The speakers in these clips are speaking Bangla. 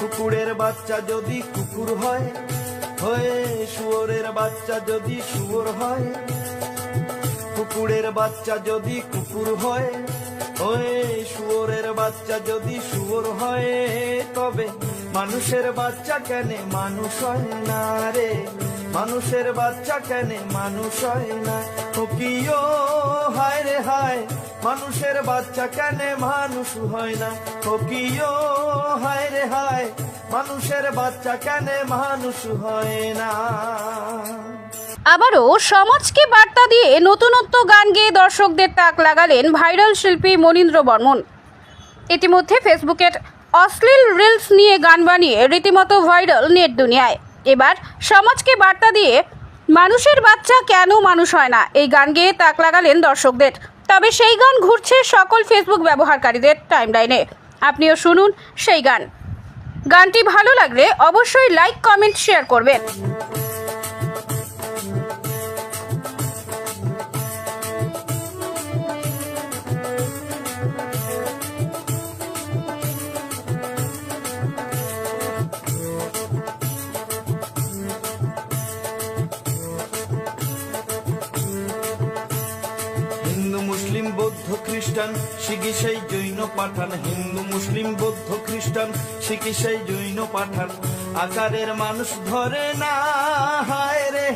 কুকুরের বাচ্চা যদি কুকুর হয়, হয়ে শুয়োরের বাচ্চা যদি শুয়োর হয়, কুকুরের বাচ্চা যদি কুকুর হয়, হয়ে শুয়োরের বাচ্চা যদি শুয়োর হয়, তবে মানুষের বাচ্চা কেন মানুষ হয় না রে? মানুষের বাচ্চা কেন মানুষ হয় না? ও কিও হায় রে হায়। মানুষের বাচ্চা কেন মানুষ হয় না? ও কিও হায় রে হায়। মানুষের বাচ্চা কেন মানুষ হয় না? আবারও সমাজকে বার্তা দিয়ে নতুনত্ব গান গেয়ে দর্শকদের তাক লাগালেন ভাইরাল শিল্পী মনীন্দ্র বর্মন। ইতিমধ্যে ফেসবুকের অশ্লীল রিলস নিয়ে গান বানিয়ে রীতিমতো ভাইরাল নেট দুনিয়ায়। এবার সমাজকে বার্তা দিয়ে, মানুষের বাচ্চা কেন মানুষ হয় না? এই গান গেয়ে তাক লাগালেন দর্শকদের। তবে সেই গান ঘুরছে সকল ফেসবুক ব্যবহারকারীদের টাইমলাইনে আপনিও শুনুন সেই গান। গানটি ভালো লাগলে অবশ্যই লাইক কমেন্ট শেয়ার করবেন। খ্রিস্টান, শিখি সেই জৈন পাঠান, হিন্দু, মুসলিম, বৌদ্ধ, খ্রিস্টান, শিখি সেই জৈন পাঠান। আকারের মানুষ ধরে না, হায় রে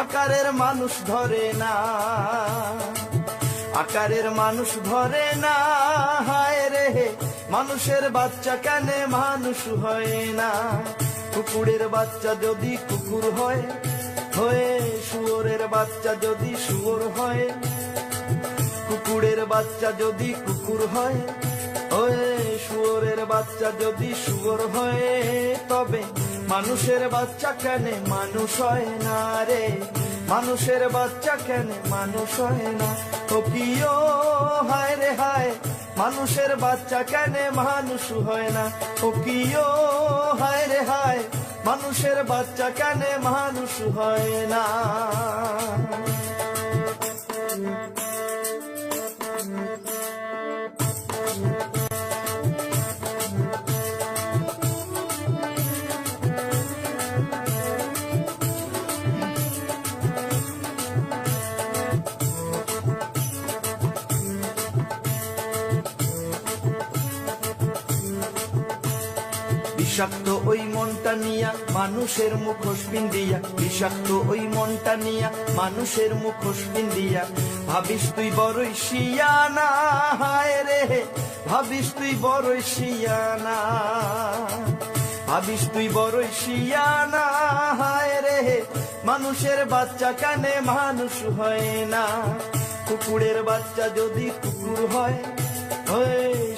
আকারের মানুষ ধরে না। আকারের মানুষ ধরে না, হায় রে মানুষের বাচ্চা কেন মানুষ হয় না? কুকুরের বাচ্চা যদি কুকুর হয়, হয়ে শুয়োরের বাচ্চা যদি শুয়োর হয় কুকুরের বাচ্চা যদি কুকুর হয়, ওয়ে, শুয়োরের বাচ্চা যদি শুয়োর হয়, তবে মানুষের বাচ্চা কেন মানুষ হয় না রে? মানুষের বাচ্চা কেন মানুষ হয় না? ও হায় রে হায়, মানুষের বাচ্চা কেন মানুষ হয় না? ও হায় রে হায়, মানুষের বাচ্চা কেন মানুষ হয় না? বিষাক্ত ওই মনটা নিয়া মানুষের মুখোশ পিন্দিয়া বিষাক্ত ওই মনটা নিয়া মানুষের মুখোশ পিন্দিয়া ভাবিস তুই বড়ই শিয়ানা, হায় রে ভাবিস তুই বড়ই শিয়ানা। ভাবিস তুই বড়ই শিয়ানা, হায় রে মানুষের বাচ্চা কানে মানুষ হয় না। কুকুরের বাচ্চা যদি কুকুর হয়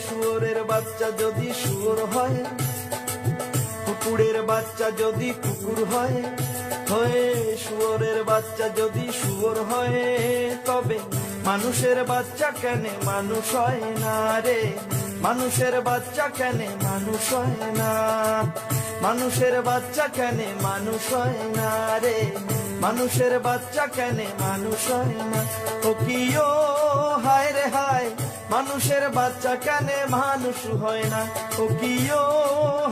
শুয়োরের বাচ্চা যদি শুয়োর হয় কুকুরের বাচ্চা যদি কুকুর হয়, হয়ে শুয়োরের বাচ্চা যদি শুয়োর হয়, তবে মানুষের বাচ্চা কেন মানুষ হয় না রে? মানুষের বাচ্চা কেন মানুষ হয় না? মানুষের বাচ্চা কেন মানুষ হয় না রে? মানুষের বাচ্চা কেন মানুষ হয় না? ও কিও হায় রে হায় মানুষের বাচ্চা কানে মানুষ হয় না। ও কিও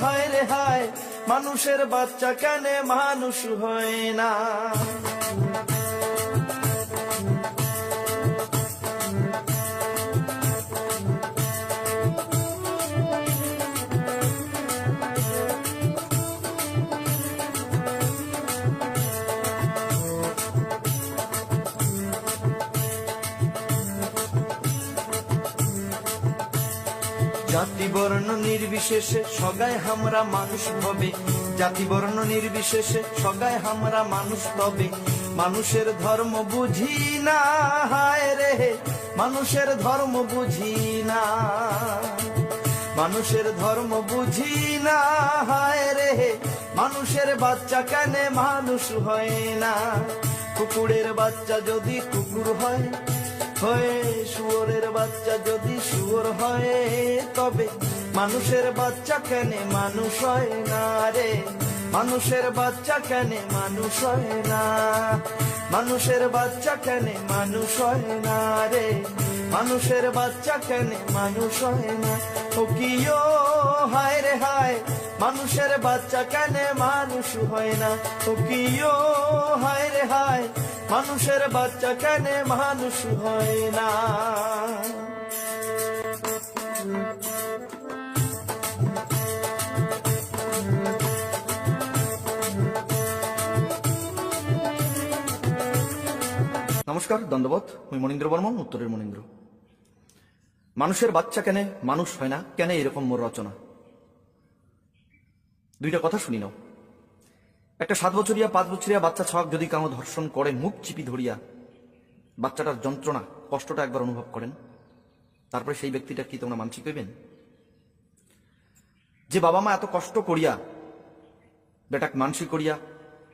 হায় রে হায়, মানুষের বাচ্চা কানে মানুষ হয় না। জাতি বর্ণ নির্বিশেষে সগায় আমরা মানুষ হবে জাতি বর্ণ নির্বিশেষে সগায় আমরা মানুষ তবে। মানুষের ধর্ম বুঝি না, হায় রে মানুষের ধর্ম বুঝি না। মানুষের ধর্ম বুঝি না, হায় রে মানুষের বাচ্চা কেন মানুষ হয় না। কুকুরের বাচ্চা যদি কুকুর হয় হয়ে, শুয়োরের বাচ্চা যদি শুয়োর হয়, তবে মানুষের বাচ্চা কেন মানুষ হয় না রে? মানুষের বাচ্চা কেন মানুষ হয় না? মানুষের বাচ্চা কেন মানুষ হয় না রে? মানুষের বাচ্চা কেন মানুষ হয় না? ও কিও হায় রে হায়, মানুষের বাচ্চা কেন মানুষ হয় না? ও কিও হায় রে হায়, মানুষের বাচ্চা কেন মানুষ হয় না? নমস্কার দণ্ডবত আমি মনীন্দ্র বর্মন, উত্তরের মনীন্দ্র মানুষের বাচ্চা কেন মানুষ হয় না, কেন এরকম মোর রচনা? দুইটা কথা শুনি নাও। একটা সাত বছরিয়া, পাঁচ বছরিয়া বাচ্চা ছক যদি কারও ধর্ষণ করে, মুখ চিপি ধরিয়া বাচ্চাটার যন্ত্রণা, কষ্টটা একবার অনুভব করেন, তারপরে সেই ব্যক্তিটা কি তোমরা মানসিক হইবেন? যে বাবা মা এত কষ্ট করিয়া, বেটাক মানসিক করিয়া,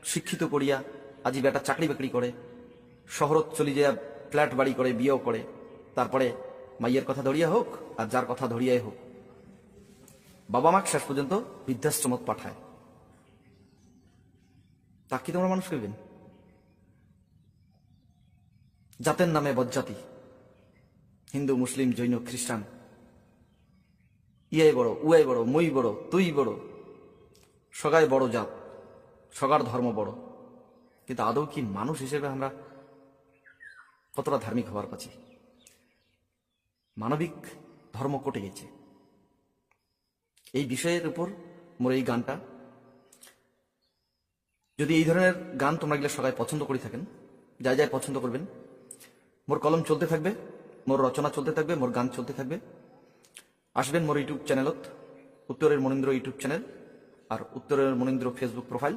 শিক্ষিত করিয়া, আজি বেটা চাকরি বাকরি করে, শহরত চলি যে ফ্ল্যাট বাড়ি করে, বিয়েও করে, তারপরে মাইয়ের কথা ধরিয়া হোক আর যার কথা ধরিয়াই হোক। বাবা মাকে শেষ পর্যন্ত বৃদ্ধাশ্রমত পাঠায়। তা কি তোমরা মানুষ করবেন জাতের নামে বজ্জাতি। হিন্দু, মুসলিম, জৈন, খ্রিস্টান। ইয়াই বড়, উয়াই বড়, মই বড়, তুই বড়। সগাই বড় জাত, সগার ধর্ম বড়। কিন্তু আদৌ কি মানুষ হিসেবে আমরা কতটা ধার্মিক হওয়ার পাচ্ছি? মানবিক ধর্ম কটে গেছে। এই বিষয়ের উপর মোর এই গানটা। যদি এই ধরনের গান তোমরা গেলে সবাই পছন্দ করে থাকেন, যাই যাই পছন্দ করবেন, মোর কলম চলতে থাকবে, মোর রচনা চলতে থাকবে, মোর গান চলতে থাকবে। আসবেন মোর ইউটিউব চ্যানেলত, উত্তরের মনীন্দ্র ইউটিউব চ্যানেল আর উত্তরের মনীন্দ্র ফেসবুক প্রোফাইল।